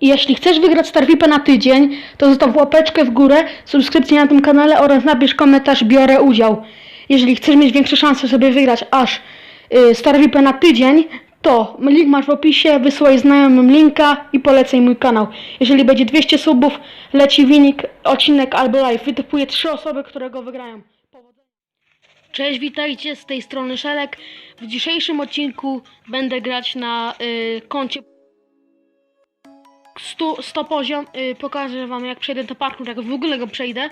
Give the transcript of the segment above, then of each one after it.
I jeśli chcesz wygrać Starvipę na tydzień, to zostaw łapeczkę w górę, subskrypcję na tym kanale oraz napisz komentarz biorę udział. Jeżeli chcesz mieć większe szanse sobie wygrać aż y, Starvipę na tydzień, to link masz w opisie, wysyłaj znajomym linka i polecaj mój kanał. Jeżeli będzie 200 subów, leci wynik, odcinek albo live. Wytypuję trzy osoby, które go wygrają. Cześć, witajcie, z tej strony Szelek. W dzisiejszym odcinku będę grać na y, koncie 100, 100 poziom. Y, pokażę wam jak przejdę ten parkour, jak w ogóle go przejdę. Y,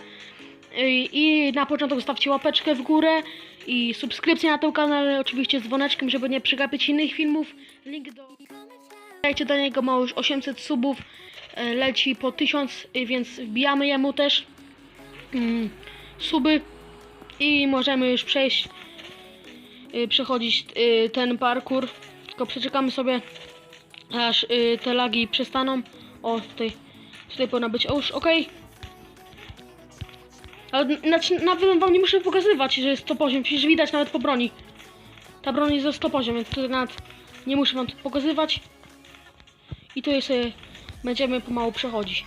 I na początek zostawcie łapeczkę w górę i subskrypcję na ten kanał, oczywiście z dzwoneczkiem, żeby nie przegapić innych filmów. Link do... Dajcie do niego ma już 800 subów, y, leci po 1000, y, więc wbijamy jemu też mm, suby i możemy już przejść, y, przechodzić y, ten parkour. Tylko przeczekamy sobie, aż y, te lagi przestaną. O, tutaj, tutaj powinno być. O, już, okej. Ale n- znaczy, nawet wam nie muszę pokazywać, że jest 100 poziom. Przecież widać nawet po broni. Ta broń jest za 100 poziom, więc tutaj nawet nie muszę wam to pokazywać. I tutaj sobie będziemy pomału przechodzić.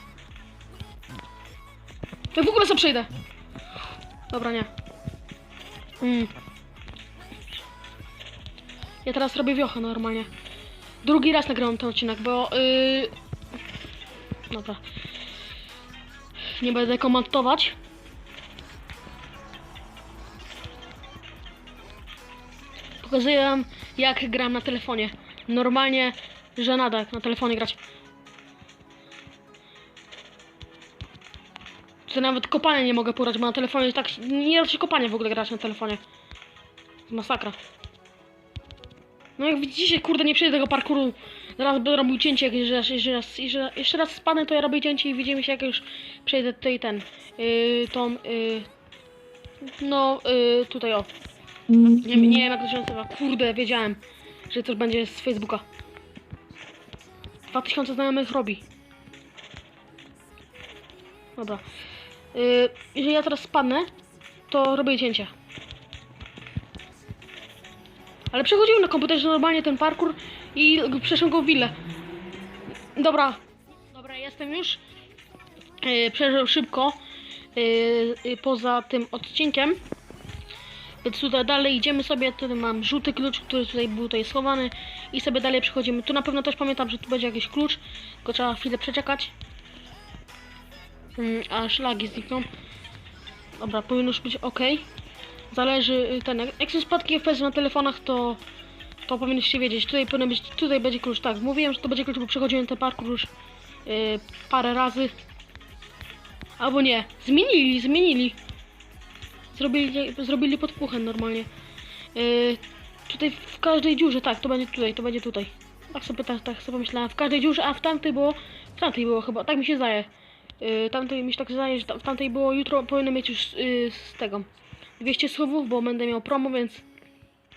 Ja w ogóle sobie przejdę. Dobra, nie. Mm. Ja teraz robię wiochę normalnie. Drugi raz nagrałem ten odcinek, bo... Yy... Dobra. Nie będę komentować. Pokazuję wam, jak gram na telefonie. Normalnie, że nada, jak na telefonie grać. To nawet kopanie nie mogę porać, bo na telefonie tak nie da się kopanie w ogóle grać na telefonie. Masakra. No jak widzicie, kurde, nie przejdę tego parkouru. Zaraz będę robił cięcie, jak jeszcze raz, jeszcze raz, jeszcze raz, jeszcze raz spadnę, to ja robię cięcie i widzimy się, jak już przejdę tutaj ten, yy, tą, yy, no, yy, tutaj o. Nie, nie wiem, jak to się nazywa. Kurde, wiedziałem, że coś będzie z Facebooka. 2000 znajomych robi. Dobra. Yy, jeżeli ja teraz spadnę, to robię cięcie. Ale przechodziłem na komputerze normalnie ten parkour i przeszłem go w willę. Dobra. Dobra, jestem już. Yy, przeżył szybko. Yy, yy, poza tym odcinkiem. Więc tutaj dalej idziemy sobie, tutaj mam żółty klucz, który tutaj był tutaj schowany i sobie dalej przechodzimy. Tu na pewno też pamiętam, że tu będzie jakiś klucz, tylko trzeba chwilę przeczekać. Mm, aż lagi znikną. Dobra, powinno już być ok. Zależy y, ten, jak- są spadki FPS na telefonach, to to powinniście wiedzieć. Tutaj powinno być, tutaj będzie klucz, tak. Mówiłem, że to będzie klucz, bo przechodziłem ten parkour już y, parę razy. Albo nie, zmienili, zmienili. Zrobili, zrobili podpuchę normalnie. Yy, tutaj w każdej dziurze, tak, to będzie tutaj, to będzie tutaj. Tak sobie, tak, tak sobie myślałem. W każdej dziurze, a w tamtej było, w tamtej było chyba, tak mi się zdaje. Yy, tamtej mi się tak zdaje, że w tamtej było, jutro powinno mieć już yy, z tego 200 słowów, bo będę miał promo, więc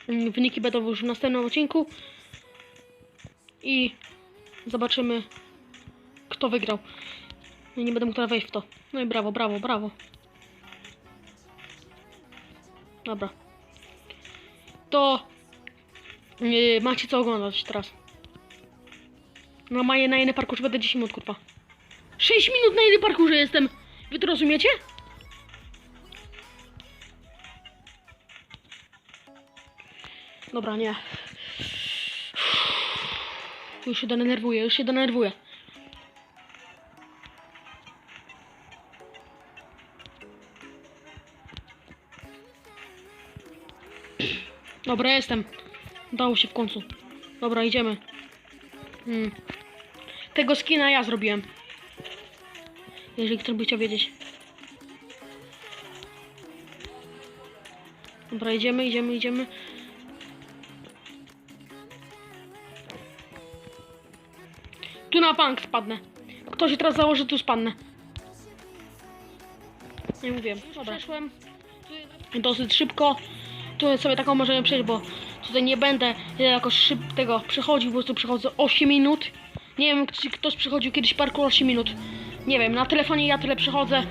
wyniki będą już w następnym odcinku. I zobaczymy, kto wygrał. No nie będę mógł wejść w to. No i brawo, brawo, brawo. Dobra. To yy, macie co oglądać teraz. Normalnie na jednym parkurze będę 10 minut, kurwa. 6 minut na jednym parkurze jestem. Wy to rozumiecie? Dobra, nie. Już się denerwuję, już się denerwuję. Dobra, jestem. Udało się w końcu. Dobra, idziemy. Hmm. Tego skina ja zrobiłem. Jeżeli ktoś by chciał wiedzieć. Dobra, idziemy, idziemy, idziemy. Na bank spadnę. Kto się teraz założy, tu spadnę. Nie mówię. Dobra. Przeszłem dosyć szybko. Tu sobie taką możemy przejść, bo tutaj nie będę jakoś szyb tego przechodził, po prostu przechodzę 8 minut. Nie wiem, czy ktoś przechodził kiedyś parkour 8 minut. Nie wiem, na telefonie ja tyle przechodzę,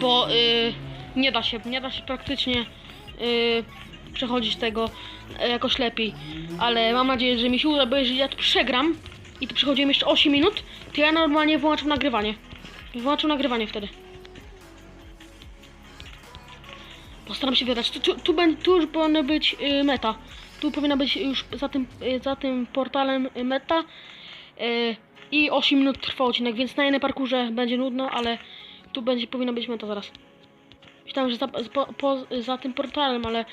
bo y, nie da się, nie da się praktycznie y, przechodzić tego y, jakoś lepiej. Ale mam nadzieję, że mi się uda, bo jeżeli ja tu przegram, i tu przechodzimy jeszcze 8 minut, to ja normalnie wyłączam nagrywanie. Wyłączam nagrywanie wtedy. Postaram się wydać. Tu, tu, tu, tu już powinna być y, meta. Tu powinna być już za tym, y, za tym portalem y, meta. Y, I 8 minut trwa odcinek, więc na jednym parkurze będzie nudno, ale tu będzie powinna być meta zaraz. Myślałem, że za, po, po, za tym portalem, ale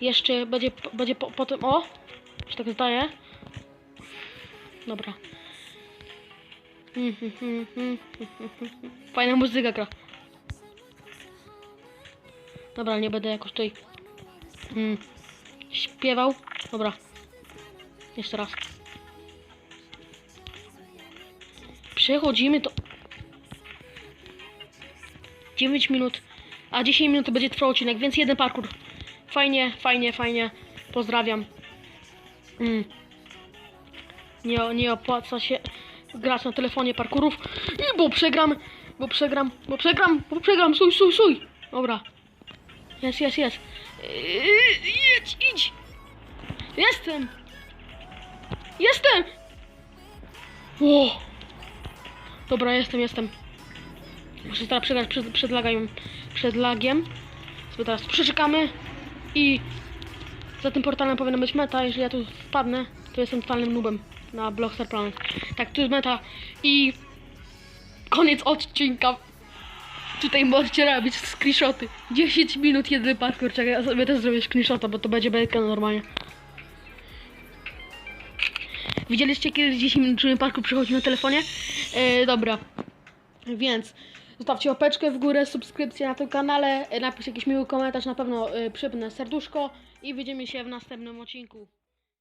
jeszcze będzie, będzie po, po tym. O! Się tak zdaje. Dobra. Fajna muzyka gra. Dobra, nie będę jakoś tutaj mm, śpiewał. Dobra. Jeszcze raz. Przechodzimy to 9 minut, a 10 minut będzie trwał odcinek, więc jeden parkour. Fajnie, fajnie, fajnie. Pozdrawiam. Mm. Nie, nie opłaca się grać na telefonie parkurów, I bo przegram, bo przegram, bo przegram, bo przegram, suj, suj, suj. Dobra. Jest, jest, jest. Yy, Idź, idź. Jestem. Jestem. Ło. Dobra, jestem, jestem. Muszę teraz przegrać przed, przed, lagiem, przed lagiem. Sobie teraz przeczekamy i za tym portalem powinna być meta. Jeżeli ja tu wpadnę, to jestem totalnym nubem na Blockstar Planet. Tak, tu jest meta i koniec odcinka. Tutaj możecie robić screenshoty. 10 minut, jeden parkour. Czekaj, ja sobie też zrobię screenshota, bo to będzie bajka normalnie. Widzieliście kiedyś 10 minut, czy parkour przychodzi na telefonie? E, dobra. Więc zostawcie łapeczkę w górę, subskrypcję na tym kanale, napisz jakiś miły komentarz, na pewno y, przypnę serduszko i widzimy się w następnym odcinku.